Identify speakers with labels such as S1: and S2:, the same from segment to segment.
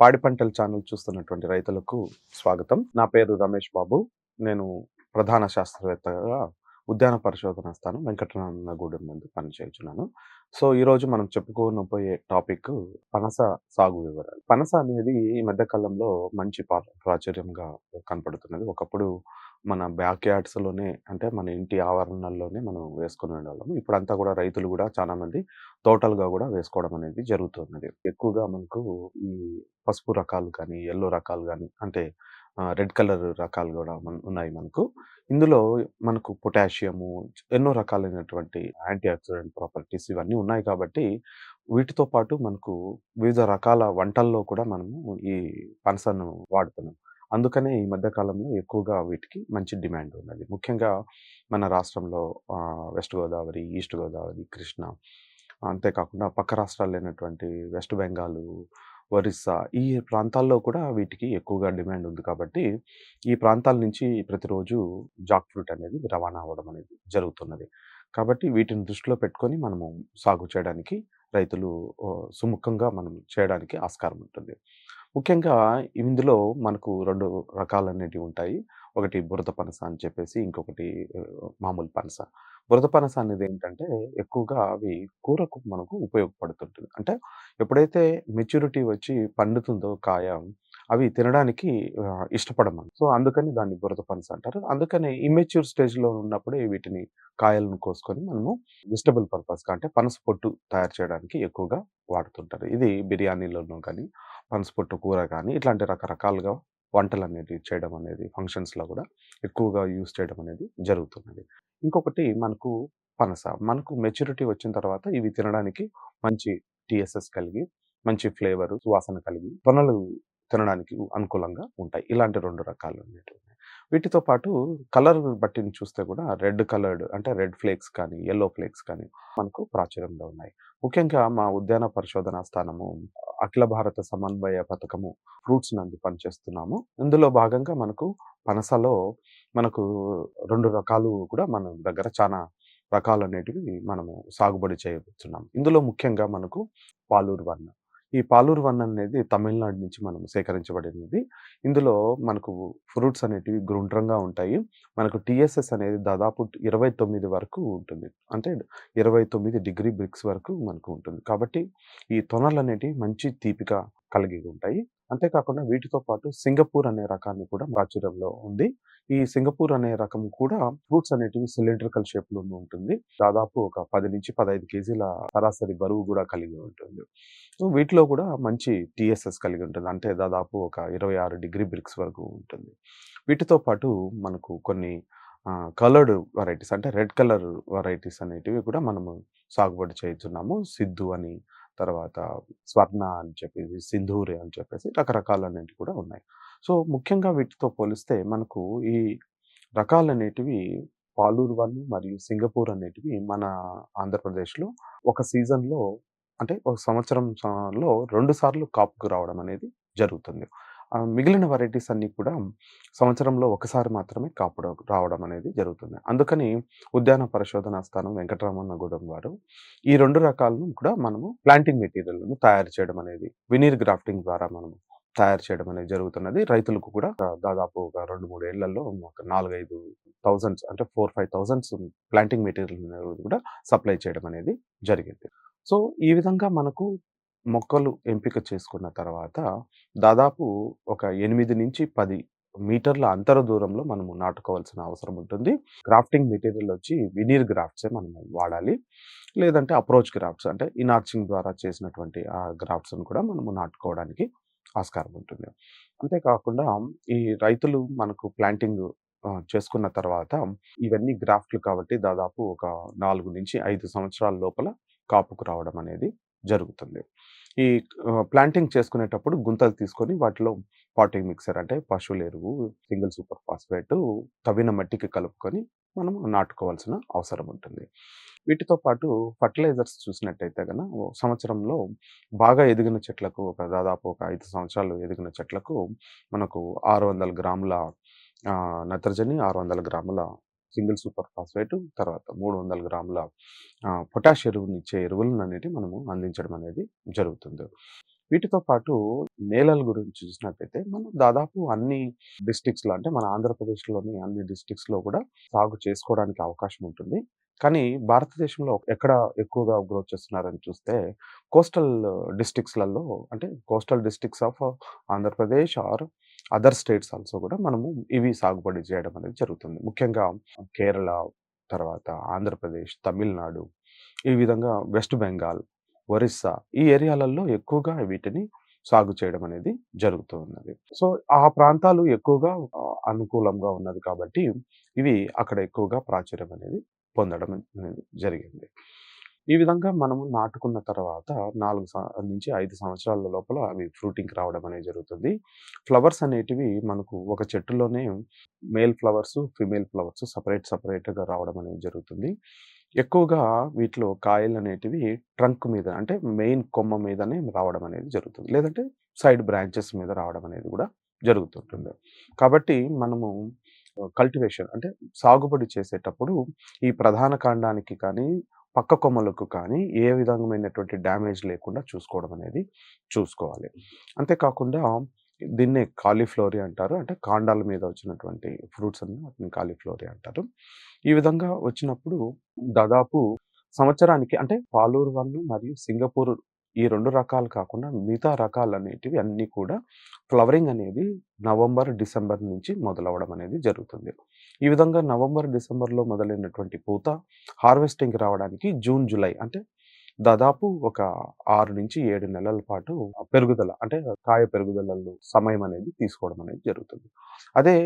S1: పాడి పంటల ఛానల్ చూస్తున్నటువంటి రైతులకు స్వాగతం. నా పేరు రమేష్ బాబు. నేను ప్రధాన శాస్త్రవేత్తగా ఉద్యాన పరిశోధన స్థానం వెంకటరమణగూడెం నందు పనిచేస్తున్నాను సో ఈరోజు మనం చెప్పుకోనబోయే టాపిక్ పనస సాగు వివరాలు. పనస అనేది ఈ మధ్య కాలంలో మంచి పా- ప్రాచుర్యంగా కనపడుతున్నది. ఒకప్పుడు మన బ్యాక్ యార్డ్స్లోనే అంటే మన ఇంటి ఆవరణల్లోనే మనం వేసుకుని ఉండేవాళ్ళము. ఇప్పుడంతా కూడా రైతులు కూడా చాలా మంది తోటలుగా కూడా వేసుకోవడం అనేది జరుగుతున్నది. ఎక్కువగా మనకు ఈ పసుపు రకాలు కానీ ఎల్లో రకాలు కానీ అంటే రెడ్ కలర్ రకాలు కూడా ఉన్నాయి మనకు. ఇందులో మనకు పొటాషియము ఎన్నో రకాలైనటువంటి యాంటీ ఆక్సిడెంట్ ప్రాపర్టీస్ ఇవన్నీ ఉన్నాయి కాబట్టి వీటితో పాటు మనకు వివిధ రకాల వంటల్లో కూడా మనము ఈ పనసను వాడుతున్నాం. అందుకనే ఈ మధ్య కాలంలో ఎక్కువగా వీటికి మంచి డిమాండ్ ఉన్నది. ముఖ్యంగా మన రాష్ట్రంలో వెస్ట్ గోదావరి ఈస్ట్ గోదావరి కృష్ణ అంతేకాకుండా పక్క రాష్ట్రాలు అయినటువంటి వెస్ట్ బెంగాల్ ఒరిస్సా ఈ ప్రాంతాల్లో కూడా వీటికి ఎక్కువగా డిమాండ్ ఉంది కాబట్టి ఈ ప్రాంతాల నుంచి ప్రతిరోజు జాక్ ఫ్రూట్ అనేది రవాణా అవ్వడం అనేది జరుగుతున్నది. కాబట్టి వీటిని దృష్టిలో పెట్టుకొని మనము సాగు చేయడానికి రైతులు సుముఖంగా మనం చేయడానికి ఆస్కారం ఉంటుంది. ముఖ్యంగా ఇందులో మనకు రెండు రకాలనేటివి ఉంటాయి. ఒకటి బురద పనస అని చెప్పేసి ఇంకొకటి మామూలు పనస. బురద పనస అనేది ఏంటంటే ఎక్కువగా అవి కూరకు మనకు ఉపయోగపడుతుంటుంది. అంటే ఎప్పుడైతే మెచ్యూరిటీ వచ్చి పండుతుందో కాయ అవి తినడానికి ఇష్టపడమని ఇష్టపడము సో అందుకని దాన్ని బురద పనస అంటారు. అందుకని ఇమ్మెచ్యూర్ స్టేజ్లో ఉన్నప్పుడే వీటిని కాయలను కోసుకొని మనము వెజిటబుల్ పర్పస్గా అంటే పనస పొట్టు తయారు చేయడానికి ఎక్కువగా వాడుతుంటారు. ఇది బిర్యానీలోనూ కానీ పనస పొట్టు కూర కానీ ఇట్లాంటి రకరకాలుగా వంటలు అనేది చేయడం అనేది ఫంక్షన్స్లో కూడా ఎక్కువగా యూజ్ చేయడం అనేది జరుగుతున్నది. ఇంకొకటి మనకు పనస. మనకు మెచ్యూరిటీ వచ్చిన తర్వాత ఇవి తినడానికి మంచి టీఎస్ఎస్ కలిగి మంచి ఫ్లేవర్ సువాసన కలిగి తొనలు తినడానికి అనుకూలంగా ఉంటాయి. ఇలాంటి రెండు రకాలు అనేటివి వీటితో పాటు కలర్ బట్టి చూస్తే కూడా రెడ్ కలర్డ్ అంటే రెడ్ ఫ్లేక్స్ కానీ ఎల్లో ఫ్లేక్స్ కానీ మనకు ప్రాచుర్యంలో ఉన్నాయి. ముఖ్యంగా మా ఉద్యాన పరిశోధన స్థానము అఖిల భారత సమన్వయ పథకము ఫ్రూట్స్ నందు పనిచేస్తున్నాము. ఇందులో భాగంగా మనకు పనసలో మనకు రెండు రకాలు కూడా మన దగ్గర చాలా రకాలు అనేటివి మనము సాగుబడి చేయబోతున్నాం. ఇందులో ముఖ్యంగా మనకు పాలూరు వర్ణ ఈ పాలూరు వన్ అనేది తమిళనాడు నుంచి మనం సేకరించబడినది. ఇందులో మనకు ఫ్రూట్స్ అనేటివి గుండ్రంగా ఉంటాయి. మనకు టిఎస్ఎస్ అనేది దాదాపు ఇరవై తొమ్మిది వరకు ఉంటుంది. అంటే ఇరవై తొమ్మిది డిగ్రీ బ్రిక్స్ వరకు మనకు ఉంటుంది. కాబట్టి ఈ తొనలు అనేటివి మంచి తీపిగా కలిగి ఉంటాయి. అంతేకాకుండా వీటితో పాటు సింగపూర్ అనే రకాన్ని కూడా ప్రాచుర్యంలో ఉంది. ఈ సింగపూర్ అనే రకం కూడా ఫ్రూట్స్ అనేటివి సిలిండ్రికల్ షేప్లో ఉంటుంది. దాదాపు ఒక పది నుంచి పదహైదు కేజీల సరాసరి బరువు కూడా కలిగి ఉంటుంది. సో వీటిలో కూడా మంచి టిఎస్ఎస్ కలిగి ఉంటుంది. అంటే దాదాపు ఒక ఇరవై ఆరు డిగ్రీ బ్రిక్స్ వరకు ఉంటుంది. వీటితో పాటు మనకు కొన్ని కలర్డ్ వెరైటీస్ అంటే రెడ్ కలర్ వెరైటీస్ అనేటివి కూడా మనము సాగుబడి చేస్తున్నాము సిద్ధు అని తర్వాత స్వర్ణ అని చెప్పేసి సింధూరి అని చెప్పేసి రకరకాలనేటివి కూడా ఉన్నాయి. సో ముఖ్యంగా వీటితో పోలిస్తే మనకు ఈ రకాలనేటివి పాలూరు వన్ మరియు సింగపూర్ అనేటివి మన ఆంధ్రప్రదేశ్లో ఒక సీజన్లో అంటే ఒక సంవత్సరం లో రెండు సార్లు కాపుకు రావడం అనేది జరుగుతుంది. మిగిలిన వెరైటీస్ అన్నీ కూడా సంవత్సరంలో ఒకసారి మాత్రమే కాపు రావడం అనేది జరుగుతుంది. అందుకని ఉద్యాన పరిశోధన స్థానం వెంకటరామన్న గూడెం వారు ఈ రెండు రకాలను కూడా మనము ప్లాంటింగ్ మెటీరియల్ను తయారు చేయడం అనేది వినీర్ గ్రాఫ్టింగ్ ద్వారా మనము తయారు చేయడం అనేది జరుగుతున్నది. రైతులకు కూడా దాదాపు ఒక రెండు మూడు ఏళ్ళలో ఒక నాలుగైదు థౌజండ్స్ అంటే four five thousands planting material కూడా సప్లై చేయడం అనేది జరిగింది. సో ఈ విధంగా మనకు మొక్కలు ఎంపిక చేసుకున్న తర్వాత దాదాపు ఒక ఎనిమిది నుంచి పది మీటర్ల అంతర దూరంలో మనము నాటుకోవాల్సిన అవసరం ఉంటుంది. గ్రాఫ్టింగ్ మెటీరియల్ వచ్చి వినీర్ గ్రాఫ్ట్సే మనం వాడాలి. లేదంటే అప్రోచ్ గ్రాఫ్ట్స్ అంటే ఇనార్చింగ్ ద్వారా చేసినటువంటి ఆ గ్రాఫ్ట్స్ని కూడా మనము నాటుకోవడానికి ఆస్కారం ఉంటుంది. అంతేకాకుండా ఈ రైతులు మనకు ప్లాంటింగ్ చేసుకున్న తర్వాత ఇవన్నీ గ్రాఫ్ట్లు కాబట్టి దాదాపు ఒక నాలుగు నుంచి ఐదు సంవత్సరాల లోపల కాపుకు రావడం అనేది జరుగుతుంది. ఈ ప్లాంటింగ్ చేసుకునేటప్పుడు గుంతలు తీసుకొని వాటిలో పాటింగ్ మిక్సర్ అంటే పశువుల ఎరువు సింగిల్ సూపర్ ఫాస్ఫేట్ తవ్విన మట్టికి కలుపుకొని మనం నాటుకోవాల్సిన అవసరం ఉంటుంది. వీటితో పాటు ఫర్టిలైజర్స్ చూసినట్టయితే కనుక సంవత్సరంలో బాగా ఎదిగిన చెట్లకు ఒక దాదాపు ఒక ఐదు సంవత్సరాలు ఎదిగిన చెట్లకు మనకు ఆరు వందల గ్రాముల నత్రజని ఆరు వందల గ్రాముల సింగిల్ సూపర్ ఫాస్ఫేట్ తర్వాత మూడు వందల గ్రాముల పొటాష్ ఎరువుని ఇచ్చే ఎరువులను అనేది మనము అందించడం అనేది జరుగుతుంది వీటితో పాటు నేలల గురించి చూసినట్టయితే మనం దాదాపు అన్ని డిస్ట్రిక్ట్స్‌లో అంటే మన ఆంధ్రప్రదేశ్‌లోని అన్ని డిస్ట్రిక్ట్స్‌లో కూడా సాగు చేసుకోవడానికి అవకాశం ఉంటుంది. కానీ భారతదేశంలో ఎక్కడ ఎక్కువగా గ్రోత్ చేస్తున్నారని చూస్తే కోస్టల్ డిస్ట్రిక్ట్స్‌లలో అంటే coastal districts of Andhra Pradesh or other states also కూడా మనము ఇవి సాగుబడి చేయడం అనేది జరుగుతుంది. ముఖ్యంగా కేరళ, తర్వాత ఆంధ్రప్రదేశ్, తమిళనాడు ఈ విధంగా వెస్ట్ బెంగాల్, ఒరిస్సా ఈ ఏరియాలలో ఎక్కువగా వీటిని సాగు చేయడం అనేది జరుగుతూ ఉన్నది. సో, ఆ ప్రాంతాలు ఎక్కువగా అనుకూలంగా ఉన్నది కాబట్టి ఇవి అక్కడ ఎక్కువగా ప్రాచుర్యం అనేది పొందడం అనేది జరిగింది. ఈ విధంగా మనము నాటుకున్న తర్వాత నాలుగు నుంచి ఐదు సంవత్సరాల లోపల అవి ఫ్రూటింగ్‌కి రావడం అనేది జరుగుతుంది. ఫ్లవర్స్ అనేటివి మనకు ఒక చెట్టులోనే male flowers, female flowers separate సపరేట్గా రావడం అనేది జరుగుతుంది. ఎక్కువగా వీటిలో కాయలు అనేటివి ట్రంక్ మీద అంటే మెయిన్ కొమ్మ మీదనే రావడం అనేది జరుగుతుంది. లేదంటే సైడ్ బ్రాంచెస్ మీద రావడం అనేది కూడా జరుగుతుంటుంది. కాబట్టి మనము కల్టివేషన్ అంటే సాగుబడి చేసేటప్పుడు ఈ ప్రధాన కాండానికి కానీ, పక్క కొమ్మలకు కానీ ఏ విధమైనటువంటి డ్యామేజ్ లేకుండా చూసుకోవడం అనేది చూసుకోవాలి. అంతేకాకుండా దీన్నే కాలీఫ్లవరీ అంటారు. అంటే కాండాల మీద వచ్చినటువంటి ఫ్రూట్స్ అన్ని వాటిని కాలీఫ్లోరి అంటారు. ఈ విధంగా వచ్చినప్పుడు దాదాపు సంవత్సరానికి అంటే పాలూరు వన్ మరియు సింగపూర్ ఈ రెండు రకాలు కాకుండా మిగతా రకాలనేటివి అన్నీ కూడా ఫ్లవరింగ్ అనేది నవంబర్, డిసెంబర్ నుంచి మొదలవడం అనేది జరుగుతుంది. ఈ విధంగా నవంబర్, డిసెంబర్‌లో మొదలైనటువంటి పూత హార్వెస్టింగ్‌కి రావడానికి జూన్, జులై అంటే దాదాపు ఒక 6-7 నెలల పాటు పెరుగుదల అంటే కాయ పెరుగుదలలో సమయం అనేది తీసుకోవడం అనేది జరుగుతుంది. అదే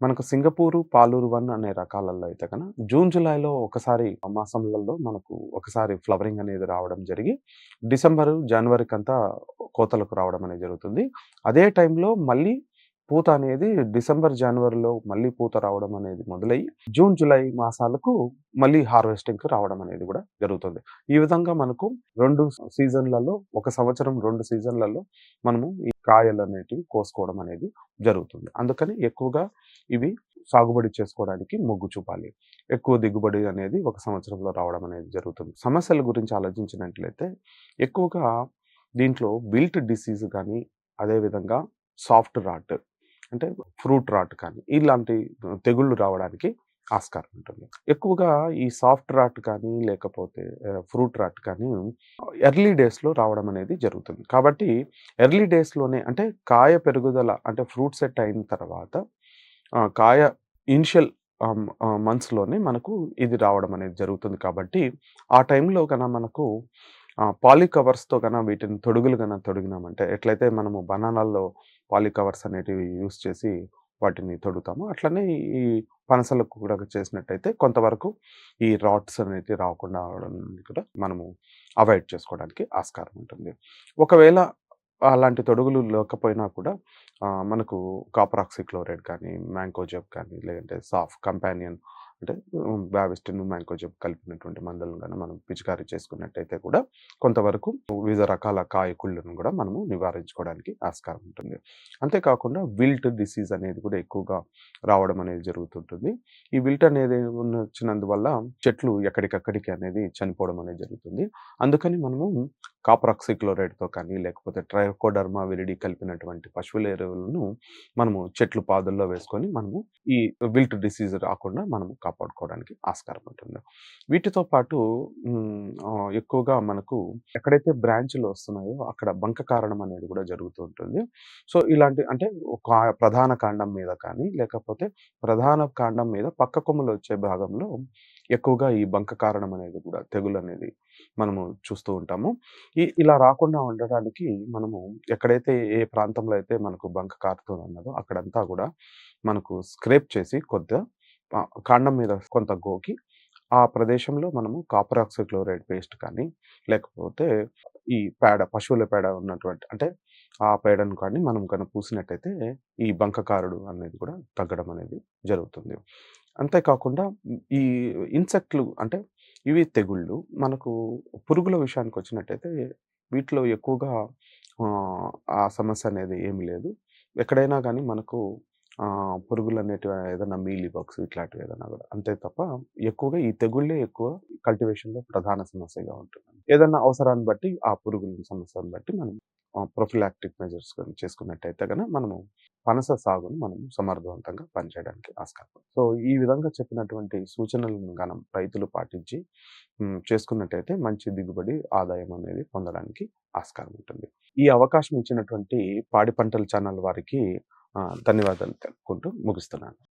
S1: మనకు సింగపూరు, పాలూరు వన్ అనే రకాలలో అయితే కన జూన్, జులైలో ఒకసారి మాసంలలో మనకు ఒకసారి ఫ్లవరింగ్ అనేది రావడం జరిగి డిసెంబరు, జనవరికి అంతా కోతలకు రావడం అనేది జరుగుతుంది. అదే టైంలో మళ్ళీ పూత అనేది డిసెంబర్, జనవరిలో మళ్ళీ పూత రావడం అనేది మొదలయ్యి జూన్, జూలై మాసాలకు మళ్ళీ హార్వెస్టింగ్‌కి రావడం అనేది కూడా జరుగుతుంది. ఈ విధంగా మనకు రెండు సీజన్‌లలో ఒక సంవత్సరం రెండు సీజన్‌లలో మనము ఈ కాయలు అనేటివి కోసుకోవడం అనేది జరుగుతుంది. అందుకని ఎక్కువగా ఇవి సాగుబడి చేసుకోవడానికి మొగ్గు చూపాలి. ఎక్కువ దిగుబడి అనేది ఒక సంవత్సరంలో రావడం అనేది జరుగుతుంది. సమస్యల గురించి ఆలోచించినట్లయితే ఎక్కువగా దీంట్లో బిల్ట్ డిసీజ్ కానీ అదేవిధంగా సాఫ్ట్ రాట్ అంటే ఫ్రూట్ రాట్ కానీ ఇలాంటి తెగుళ్ళు రావడానికి ఆస్కారం ఉంటుంది. ఎక్కువగా ఈ సాఫ్ట్ రాట్ కానీ లేకపోతే ఫ్రూట్ రాట్ కానీ ఎర్లీ డేస్‌లో రావడం అనేది జరుగుతుంది. కాబట్టి ఎర్లీ డేస్‌లోనే అంటే కాయ పెరుగుదల అంటే ఫ్రూట్ సెట్ అయిన తర్వాత కాయ ఇనిషియల్ మంత్స్‌లోనే మనకు ఇది రావడం అనేది జరుగుతుంది కాబట్టి ఆ టైంలో కన్నా మనకు పాలికవర్స్తో పాలీ కవర్స్‌తో వీటిని తొడుగులు కన్నా తొడిగినామంటే ఎట్లయితే మనము బనానాల్లో పాలీ కవర్స్ అనేటివి యూస్ చేసి వాటిని తొడుగుతాము అట్లనే ఈ పనసలకు కూడా చేసినట్టయితే కొంతవరకు ఈ రాట్స్ అనేటివి రాకుండా కూడా మనము అవాయిడ్ చేసుకోవడానికి ఆస్కారం ఉంటుంది. ఒకవేళ అలాంటి తొడుగులు లేకపోయినా కూడా మనకు కాపర్ ఆక్సిక్లోరైడ్ కానీ, మ్యాంకోజబ్ కానీ లేదంటే సాఫ్ కంపానియన్ అంటే బ్యాబిస్టిన్ మ్యాంకోజబ్ కలిపినటువంటి మందులను కానీ మనం పిచికారీ చేసుకున్నట్టయితే కూడా కొంతవరకు వివిధ రకాల కాయకుళ్ళను కూడా మనము నివారించుకోవడానికి ఆస్కారం ఉంటుంది. అంతేకాకుండా విల్ట్ డిసీజ్ అనేది కూడా ఎక్కువగా రావడం అనేది జరుగుతుంటుంది. ఈ విల్ట్ అనేది వచ్చినందువల్ల చెట్లు ఎక్కడికక్కడికి అనేది చనిపోవడం అనేది జరుగుతుంది. అందుకని మనము కాప్రాక్సిక్లోరైడ్తో కానీ లేకపోతే ట్రైకోడర్మా విరిడి కలిపినటువంటి పశువుల ఎరువులను మనము చెట్లు పాదుల్లో వేసుకొని మనము ఈ విల్ట్ డిసీజ్ రాకుండా మనము కాపాడుకోవడానికి ఆస్కారం ఉంటుంది. వీటితో పాటు ఎక్కువగా మనకు ఎక్కడైతే బ్రాంచ్‌లు వస్తున్నాయో అక్కడ బంక కారణం అనేది కూడా జరుగుతూ ఉంటుంది. సో, ఇలాంటి అంటే ప్రధాన కాండం మీద కానీ లేకపోతే ప్రధాన కాండం మీద పక్క కొమ్మలు వచ్చే భాగంలో ఎక్కువగా ఈ బంక కారణం అనేది కూడా తెగులు అనేది మనము చూస్తూ ఉంటాము. ఈ ఇలా రాకుండా ఉండడానికి మనము ఎక్కడైతే ఏ ప్రాంతంలో అయితే మనకు బంక కారుతుందన్నదో అక్కడంతా కూడా మనకు స్క్రేప్ చేసి కొద్దిగా కాండం మీద కొంత గోకి ఆ ప్రదేశంలో మనము కాపర్ ఆక్సిక్లోరైడ్ పేస్ట్ కానీ లేకపోతే ఈ పేడ పశువుల పేడ ఉన్నటువంటి అంటే ఆ పేడను కానీ మనం కనుక పూసినట్టయితే ఈ బంక కారుడు అనేది కూడా తగ్గడం అనేది జరుగుతుంది. అంతేకాకుండా ఈ ఇన్సెక్ట్‌లు అంటే ఇవి తెగుళ్ళు. మనకు పురుగుల విషయానికి వచ్చినట్టయితే వీటిలో ఎక్కువగా ఆ సమస్య అనేది ఏమి లేదు. ఎక్కడైనా కానీ మనకు పురుగులు అనేటివి ఏదైనా మీలీ బాక్స్ ఇట్లాంటివి ఏదైనా కూడా అంతే తప్ప ఎక్కువగా ఈ తెగుళ్ళే ఎక్కువ కల్టివేషన్‌లో ప్రధాన సమస్యగా ఉంటుంది. ఏదైనా అవసరాన్ని బట్టి ఆ పురుగుల సమస్యను బట్టి మనం ప్రొఫిలాక్టిక్ మెజర్స్ చేసుకున్నట్టయితే కనుక మనము పనస సాగును మనం సమర్థవంతంగా పనిచేయడానికి ఆస్కారం. సో, ఈ విధంగా చెప్పినటువంటి సూచనలను గనం రైతులు పాటించి చేసుకున్నట్టయితే మంచి దిగుబడి, ఆదాయం అనేది పొందడానికి ఆస్కారం ఉంటుంది. ఈ అవకాశం ఇచ్చినటువంటి పాడి పంటల ఛానల్ వారికి ధన్యవాదాలు తెలుపుకుంటూ ముగిస్తున్నాను.